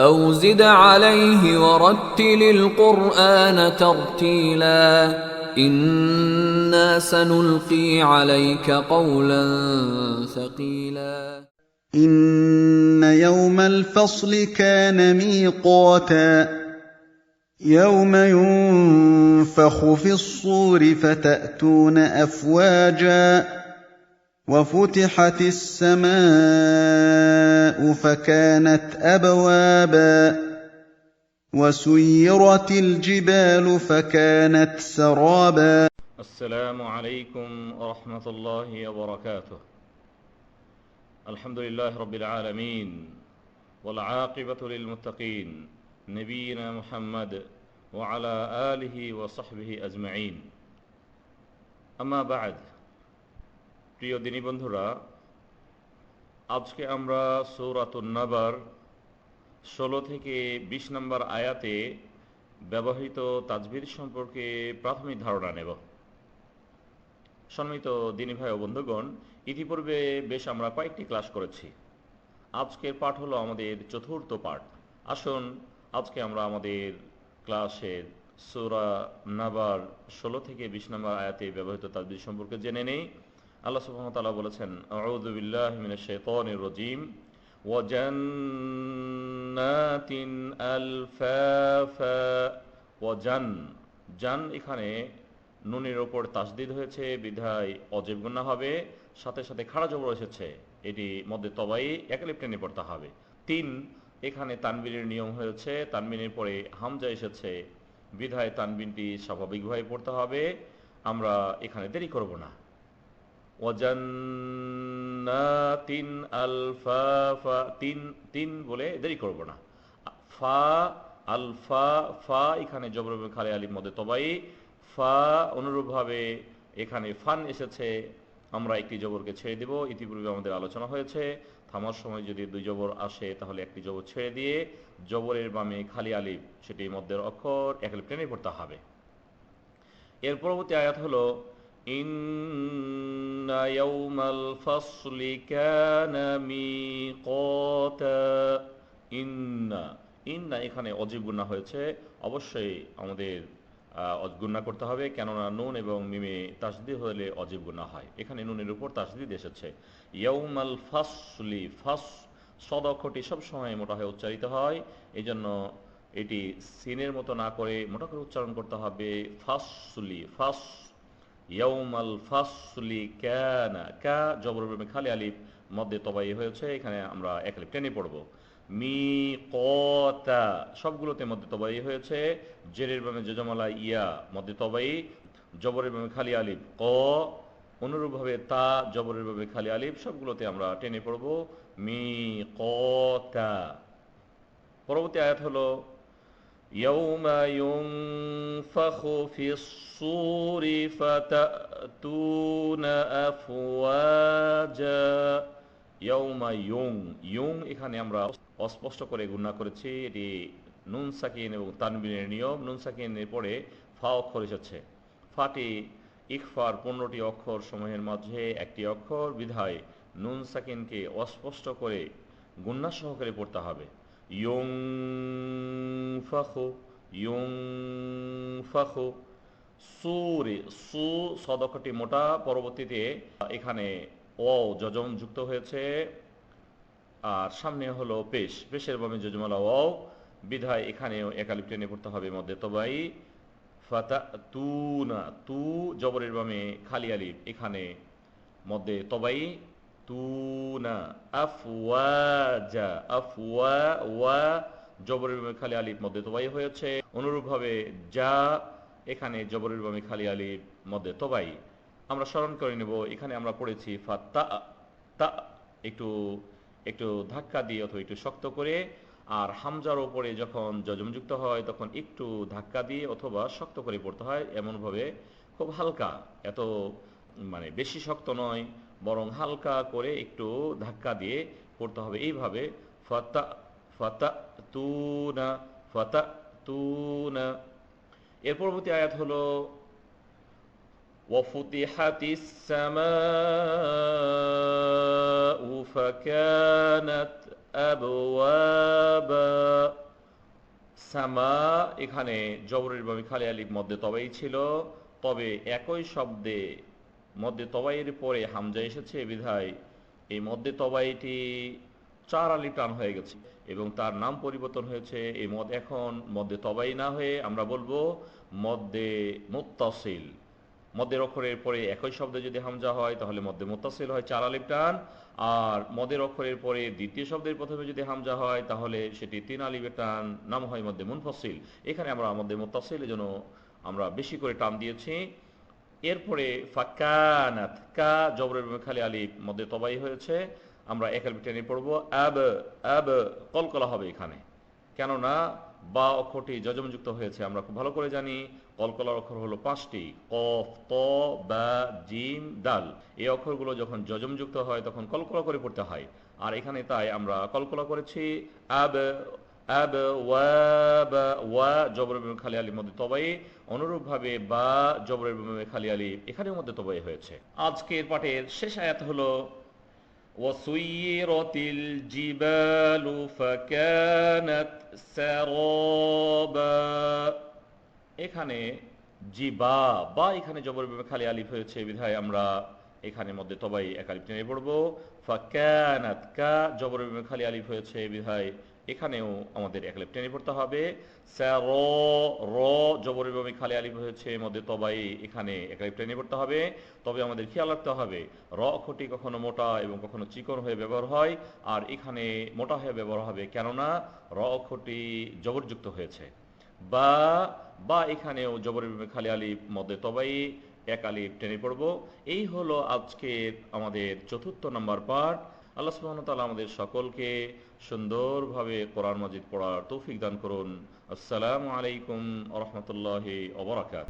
أو زد عليه ورتل القرآن ترتيلا. إنا سنلقي عليك قولا ثقيلا. إن يوم الفصل كان ميقاتا. يوم ينفخ في الصور فتأتون أفواجا. وفتحت السماء فكانت أبوابا وسيرت الجبال فكانت سرابا. السلام عليكم ورحمة الله وبركاته. الحمد لله رب العالمين والعاقبة للمتقين. نبينا محمد وعلى آله وصحبه أجمعين. أما بعد প্রিয় দিনী বন্ধুরা, আজকে আমরা সৌরাতুন নাবার ষোলো থেকে বিশ নম্বর আয়াতে ব্যবহৃত তাজবির সম্পর্কে প্রাথমিক ধারণা নেব। সম্মিত দিনী ভাই ও বন্ধুগণ, ইতিপূর্বে বেশ আমরা কয়েকটি ক্লাস করেছি। আজকের পাঠ হলো আমাদের চতুর্থ পাঠ। আসুন, আজকে আমরা আমাদের ক্লাসের সুরা নাবার ষোলো থেকে বিশ নম্বর আয়াতে ব্যবহৃত তাজবির সম্পর্কে জেনে নেই। আল্লাহ সুবহানাহু বলেছেন, আউযু বিল্লাহি মিনাশ শাইতানির রাজীম ওয়াজান্নাতিন আলফাফা ওয়াজান জান। এখানে নুনের ওপর তাসদিদ হয়েছে, বিধায় অজীব গুণা হবে, সাথে সাথে খাড়া জবর এসেছে, এটি মধ্যে তবাই একালিপ টেনে পড়তে হবে। তিন, এখানে তানবিনের নিয়ম হয়েছে তানবিনের পরে হামজা এসেছে, বিধায় তানবিনটি স্বাভাবিকভাবে পড়তে হবে, আমরা এখানে দেরি করব না। ওয়াজান্নাতিন আলফাফা তিন তিন বলে দেরি করব না। ফা, আলফা, ফা, এখানে জবর খালে আলিম মধ্যে তবাই। ফা অনুরূপভাবে এখানে ফান এসেছে, আমরা একটি জবরকে ছেড়ে দেব। ইতিপূর্বে আমাদের আলোচনা হয়েছে, থামার সময় যদি দুই জবর আসে, তাহলে একটি জবর ছেড়ে দিয়ে জবরের বামে খালি আলিফ সেটি মধ্যের অক্ষর এক আলিফ টেনে পড়তে হবে। এর পরবর্তী আয়াত হলো إن يوم الفصل كان ميقاتا إن إن এখানে অজীব গুণা হয়েছে অবশ্যই আমাদের গুণা করতে হবে কেননা নুন এবং মিমে তাসদি হলে অজীব গুণা হয় এখানে নুনের উপর তাসদিদ এসেছে ইয়ৌমাল ফাসলি ফাস সদ অক্ষরটি সবসময় মোটা হয়ে উচ্চারিত হয় এই জন্য এটি সিনের মতো না করে মোটা করে উচ্চারণ করতে হবে ফাসলি ফাস ইয়ৌমাল ফাসলি ক্যানা ক্যা জবরবে খালি আলিফ মধ্যে তবাই হয়েছে, এখানে আমরা এক আলিফ টেনে পড়ব। মি কতা সবগুলোতে মধ্যে তবাই হয়েছে, জেরের বামে জজমালা, ইয়া মধ্যে তবাই, জবরের বামে খালি আলিফ, ক, অনুরূপভাবে তা, জবরের বামে খালি আলিফ, সবগুলোতে আমরা টেনে পড়ব। মি কতা পরবর্তী আয়াত হলো يوم ينفخ في الصور فتأتون أفواجا ইয়ৌমা ইয়ং ইয়ং এখানে আমরা অস্পষ্ট করে গুণা করেছি এটি নুন সাকিন এবং তানবিনের নিয়ম নুন সাকিনের পরে ফা অক্ষর এসেছে ফাটি ইকফার পনেরোটি অক্ষর সমূহের মাঝে একটি অক্ষর বিধায় নুন সাকিনকে অস্পষ্ট করে গুন্না সহকারে পড়তে হবে ইয়ং ফাখু ইয়ং ফাখু সুরে সু সদকটি মোটা পরবর্তীতে এখানে ও যজম যুক্ত হয়েছে। আর সামনে হলো পেশ। পেশের বামে যজমালা ও বিধায় এখানেও একালিপ পড়তে হবে মধ্যে তবাই। ফাতা তু না তু জবরের বামে খালি আলিফ। এখানে মধ্যে তবাই। তু না আফওয়াজা আফওয়া ওয়া জবরের খালি আলিফ মধ্যে তোবাই হয়েছে। অনুরূপভাবে যা এখানে জবরের বামে খালি আলিফ মধ্যে তবাই। আমরা স্মরণ করে নেব, এখানে আমরা পড়েছি ফাত্তা, তা, একটু একটু ধাক্কা দিয়ে অথবা একটু শক্ত করে, আর হামজার ওপরে যখন যজমযুক্ত হয়, তখন একটু ধাক্কা দিয়ে অথবা শক্ত করে পড়তে হয়। এমনভাবে খুব হালকা, এত মানে বেশি শক্ত নয়, বরং হালকা করে একটু ধাক্কা দিয়ে পড়তে হবে। এইভাবে ফাতা ফাতা তুনা ফাতা তুনা এর পরবর্তী আয়াত হলো وفتحت السماء فكانت أبوابا সামা এখানে জবরের বামি খালি আলিফ মধ্যে তবাই ছিল তবে একই শব্দে মধ্যে তবাইয়ের পরে হামজা এসেছে বিধায় এই মধ্যে তবাইটি চার আলি টান হয়ে গেছে এবং তার নাম পরিবর্তন হয়েছে এই মদ এখন মধ্যে তবাই না হয়ে আমরা বলব মধ্যে মুত্তাসিল। মদের অক্ষরের পরে একই শব্দে যদি হামজা হয়, তাহলে মধ্যে মুত্তাসিল হয় চার আলিফ টান। আর মদের অক্ষরের পরে দ্বিতীয় শব্দের প্রথমে যদি হামজা হয়, তাহলে সেটি তিন আলিফের টান, নাম হয় মধ্যে মুনফসিল। এখানে আমরা মধ্যে মুত্তাসিলের জন্য আমরা বেশি করে টান দিয়েছি। এরপরে ফাকানাত কা, জবরের খালি আলিফ মধ্যে তবাই হয়েছে। আমরা এক আলিফ টেনে পড়ব অ্যাব অ্যাব কলকলা হবে এখানে। কেননা, বা অক্ষরটি যজমযুক্ত হয়েছে, আমরা খুব ভালো করে জানি। কলকলার অক্ষর হলো পাঁচটি, কফ, ত, বা, জিম, দাল। এই অক্ষরগুলো যখন যজমযুক্ত হয়, তখন কলকলা করে পড়তে হয়। আর এখানে তাই আমরা কলকলা করেছি, আব আব, ওয়া, বা, ওয়া জবর খালি আলির মধ্যে তবাই। অনুরূপভাবে বা, জবরের বিমে, খালি আলী এখানের মধ্যে তবাই হয়েছে। আজকের পাঠের শেষ আয়াত হলো وسيرت الجبال فكانت سرابا এখানে জিবা বা এখানে জবর বিমে খালি আলিফ হয়েছে বিধায় আমরা এখানে মধ্যে তবাই এক আলিফ টেনে পড়বো ফাকানাত কা জবর বিমে খালি আলিফ হয়েছে বিধায় এখানেও আমাদের এক আলিফ টেনে পড়তে হবে। স্যার র জবর বিমে খালি আলিফ হয়েছে মধ্যে তবাই এখানে এক লেপ টেনে পড়তে হবে। তবে আমাদের খেয়াল রাখতে হবে, র অক্ষরটি কখনো মোটা এবং কখনো চিকন হয়ে ব্যবহার হয়, আর এখানে মোটা হয়ে ব্যবহার হবে কেননা র অক্ষরটি জবরযুক্ত হয়েছে। বা বা এখানেও জবরের বিমে খালি আলিফ, মধ্যে তবাই এক আলিফ টেনে পড়ব। এই হলো আজকের আমাদের চতুর্থ নম্বর পাঠ। আল্লাহ সুহামতাল আমাদের সকলকে সুন্দরভাবে কোরআন মাজিদ পড়ার তৌফিক দান করুন। আসসালামু আলাইকুম রহমতুল্লাহ অবরাকাত